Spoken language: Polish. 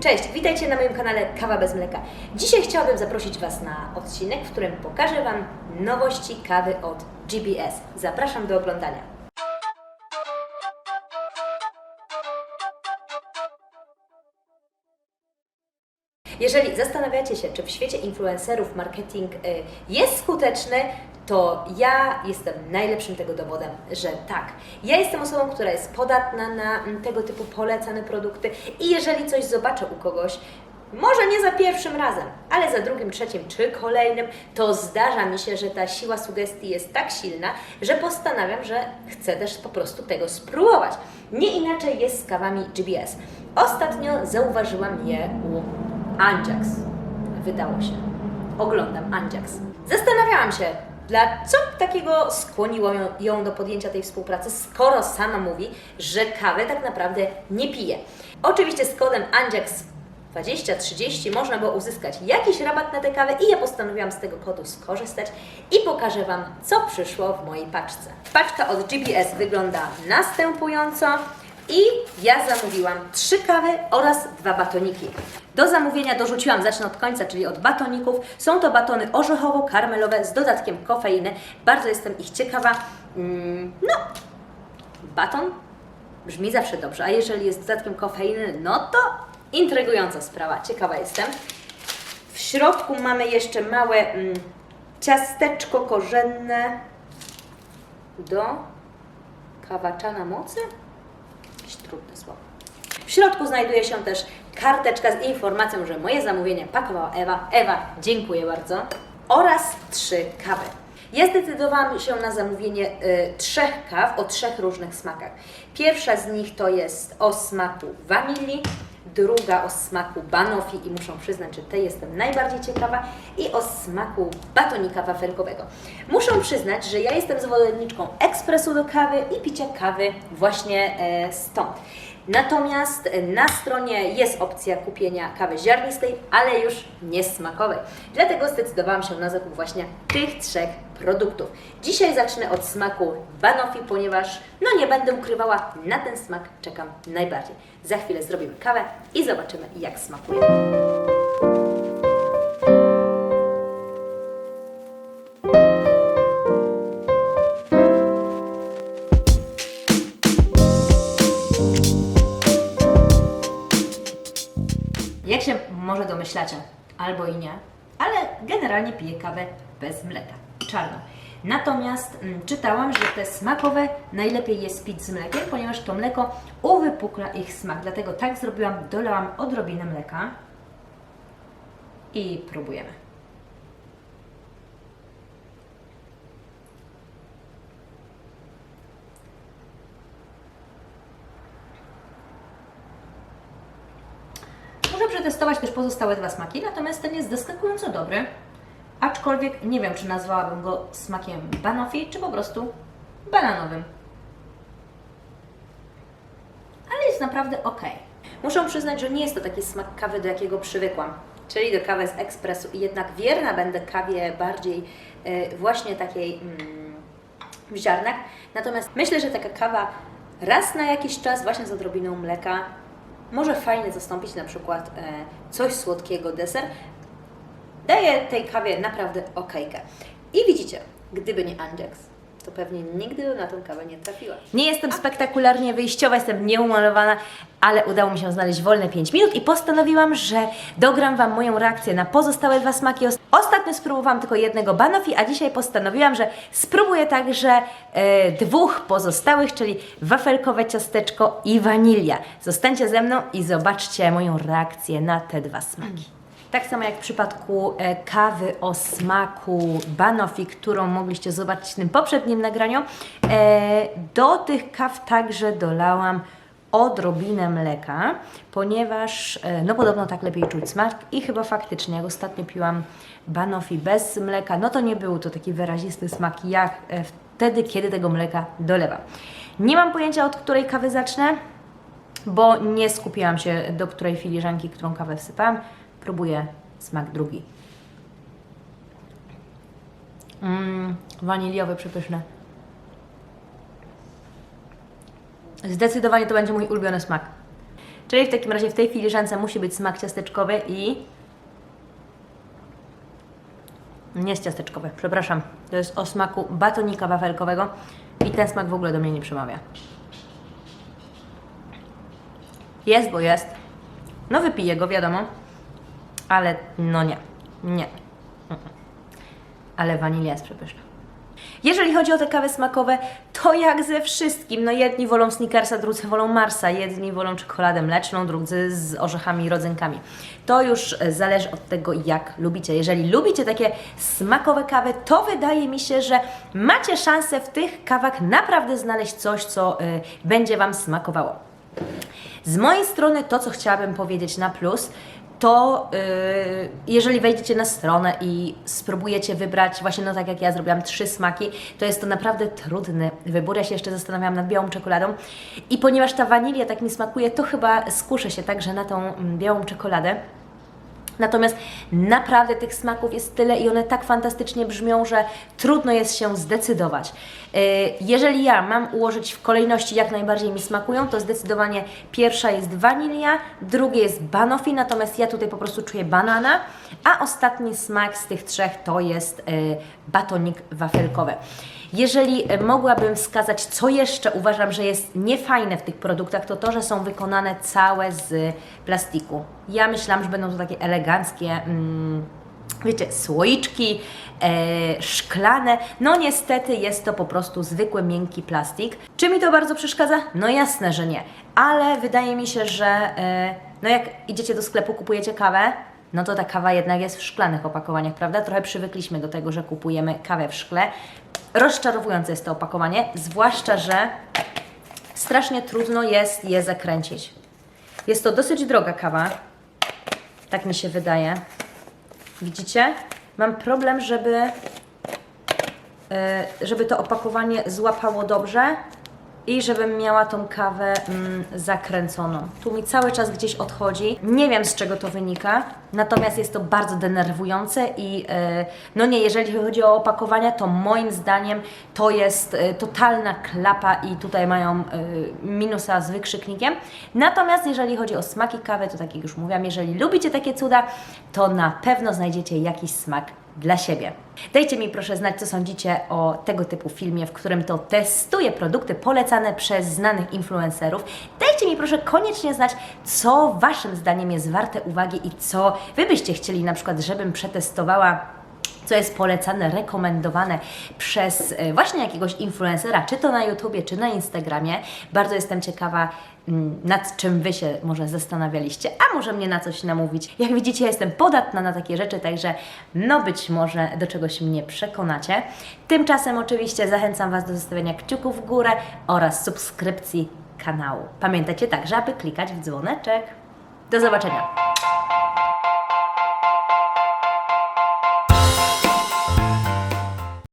Cześć, witajcie na moim kanale Kawa bez mleka. Dzisiaj chciałabym zaprosić Was na odcinek, w którym pokażę Wam nowości kawy od GBS. Zapraszam do oglądania. Jeżeli zastanawiacie się, czy w świecie influencerów marketing y, jest skuteczny, to ja jestem najlepszym tego dowodem, że tak. Ja jestem osobą, która jest podatna na mm, tego typu polecane produkty i jeżeli coś zobaczę u kogoś, może nie za pierwszym razem, ale za drugim, trzecim czy kolejnym, to zdarza mi się, że ta siła sugestii jest tak silna, że postanawiam, że chcę też po prostu tego spróbować. Nie inaczej jest z kawami GBS. Ostatnio zauważyłam je u Anjax. Wydało się. Oglądam Anjax. Zastanawiałam się, dla co takiego skłoniło ją, do podjęcia tej współpracy, skoro sama mówi, że kawy tak naprawdę nie pije. Oczywiście z kodem Anjax 20-30 można było uzyskać jakiś rabat na tę kawę i ja postanowiłam z tego kodu skorzystać i pokażę Wam, co przyszło w mojej paczce. Paczka od GPS wygląda następująco i ja zamówiłam trzy kawy oraz dwa batoniki. Do zamówienia dorzuciłam, zacznę od końca, czyli od batoników. Są to batony orzechowo-karmelowe z dodatkiem kofeiny. Bardzo jestem ich ciekawa. Mm, no, baton brzmi zawsze dobrze, a jeżeli jest dodatkiem kofeiny, no to intrygująca sprawa, ciekawa jestem. W środku mamy jeszcze małe mm, ciasteczko korzenne do kawaczana mocy. Jakieś trudne słowo. W środku znajduje się też karteczka z informacją, że moje zamówienie pakowała Ewa. Ewa, dziękuję bardzo. Oraz trzy kawy. Ja zdecydowałam się na zamówienie y, trzech kaw o trzech różnych smakach. Pierwsza z nich to jest o smaku wanilii, druga o smaku banoffee i muszę przyznać, że tej jestem najbardziej ciekawa i o smaku batonika wafelkowego. Muszę przyznać, że ja jestem zwolenniczką ekspresu do kawy i picia kawy właśnie e, stąd. Natomiast na stronie jest opcja kupienia kawy ziarnistej, ale już nie smakowej. Dlatego zdecydowałam się na zakup właśnie tych trzech produktów. Dzisiaj zacznę od smaku banoffee, ponieważ no nie będę ukrywała, na ten smak czekam najbardziej. Za chwilę zrobimy kawę i zobaczymy jak smakuje. Może domyślacie, albo i nie, ale generalnie piję kawę bez mleka, czarną. Natomiast mm, czytałam, że te smakowe najlepiej jest pić z mlekiem, ponieważ to mleko uwypukla ich smak. Dlatego tak zrobiłam, dolałam odrobinę mleka i próbujemy. Przetestować też pozostałe dwa smaki, natomiast ten jest zaskakująco dobry. Aczkolwiek nie wiem, czy nazwałabym go smakiem banoffee, czy po prostu bananowym. Ale jest naprawdę ok. Muszę przyznać, że nie jest to taki smak kawy, do jakiego przywykłam, czyli do kawy z ekspresu i jednak wierna będę kawie bardziej e, właśnie takiej mm, w ziarnach. Natomiast myślę, że taka kawa raz na jakiś czas właśnie z odrobiną mleka może fajnie zastąpić na przykład e, coś słodkiego, deser. Daje tej kawie naprawdę okejkę. I widzicie, gdyby nie Anjax, to pewnie nigdy na tą kawę nie trafiła. Nie jestem spektakularnie wyjściowa, jestem nieumalowana, ale udało mi się znaleźć wolne 5 minut i postanowiłam, że dogram Wam moją reakcję na pozostałe dwa smaki. Ostatnio spróbowałam tylko jednego banoffee, a dzisiaj postanowiłam, że spróbuję także e, dwóch pozostałych, czyli wafelkowe ciasteczko i wanilia. Zostańcie ze mną i zobaczcie moją reakcję na te dwa smaki. Tak samo jak w przypadku e, kawy o smaku banoffee, którą mogliście zobaczyć w tym poprzednim nagraniu, e, do tych kaw także dolałam odrobinę mleka, ponieważ e, no podobno tak lepiej czuć smak i chyba faktycznie jak ostatnio piłam banoffee bez mleka, no to nie był to taki wyrazisty smak jak wtedy, kiedy tego mleka dolewam. Nie mam pojęcia od której kawy zacznę, bo nie skupiłam się do której filiżanki, którą kawę wsypałam. Próbuję smak drugi. Mmm, waniliowy, przepyszny. Zdecydowanie to będzie mój ulubiony smak. Czyli w takim razie w tej filiżance musi być smak ciasteczkowy i... Nie jest ciasteczkowy, przepraszam. To jest o smaku batonika wafelkowego i ten smak w ogóle do mnie nie przemawia. Jest, bo jest. No wypiję go, wiadomo. Ale no nie. Nie. Ale wanilia jest przepyszna. Jeżeli chodzi o te kawy smakowe, to jak ze wszystkim. No jedni wolą Snickersa, drudzy wolą Marsa, jedni wolą czekoladę mleczną, drudzy z orzechami i rodzynkami. To już zależy od tego, jak lubicie. Jeżeli lubicie takie smakowe kawy, to wydaje mi się, że macie szansę w tych kawach naprawdę znaleźć coś, co y, będzie Wam smakowało. Z mojej strony to, co chciałabym powiedzieć na plus, to yy, jeżeli wejdziecie na stronę i spróbujecie wybrać, właśnie no tak jak ja zrobiłam, trzy smaki, to jest to naprawdę trudny wybór. Ja się jeszcze zastanawiałam nad białą czekoladą i ponieważ ta wanilia tak mi smakuje, to chyba skuszę się także na tą mm, białą czekoladę. Natomiast naprawdę tych smaków jest tyle i one tak fantastycznie brzmią, że trudno jest się zdecydować. Yy, Jeżeli ja mam ułożyć w kolejności, jak najbardziej mi smakują, to zdecydowanie pierwsza jest wanilia, drugie jest banoffee, natomiast ja tutaj po prostu czuję banana, a ostatni smak z tych trzech to jest yy, batonik wafelkowy. Jeżeli e, mogłabym wskazać, co jeszcze uważam, że jest niefajne w tych produktach, to to, że są wykonane całe z plastiku. Ja myślałam, że będą to takie eleganckie. Mm, Wiecie, słoiczki e, szklane. No niestety jest to po prostu zwykły, miękki plastik. Czy mi to bardzo przeszkadza? No jasne, że nie. Ale wydaje mi się, że e, no jak idziecie do sklepu, kupujecie kawę, no to ta kawa jednak jest w szklanych opakowaniach, prawda? Trochę przywykliśmy do tego, że kupujemy kawę w szkle. Rozczarowujące jest to opakowanie, zwłaszcza, że strasznie trudno jest je zakręcić. Jest to dosyć droga kawa, tak mi się wydaje. Widzicie? Mam problem, żeby, e, żeby to opakowanie złapało dobrze i żebym miała tą kawę mm, zakręconą. Tu mi cały czas gdzieś odchodzi. Nie wiem z czego to wynika, natomiast jest to bardzo denerwujące i e, no nie, jeżeli chodzi o opakowania, to moim zdaniem to jest e, totalna klapa i tutaj mają e, minusa z wykrzyknikiem. Natomiast jeżeli chodzi o smaki kawy, to tak jak już mówiłam, jeżeli lubicie takie cuda, to na pewno znajdziecie jakiś smak dla siebie. Dajcie mi proszę znać, co sądzicie o tego typu filmie, w którym to testuję produkty polecane przez znanych influencerów. Mi proszę koniecznie znać, co Waszym zdaniem jest warte uwagi i co Wy byście chcieli na przykład, żebym przetestowała co jest polecane, rekomendowane przez e, właśnie jakiegoś influencera, czy to na YouTubie, czy na Instagramie. Bardzo jestem ciekawa, mm, nad czym Wy się może zastanawialiście, a może mnie na coś namówić. Jak widzicie, ja jestem podatna na takie rzeczy, także no być może do czegoś mnie przekonacie. Tymczasem oczywiście zachęcam Was do zostawienia kciuków w górę oraz subskrypcji kanału. Pamiętajcie także, aby klikać w dzwoneczek. Do zobaczenia!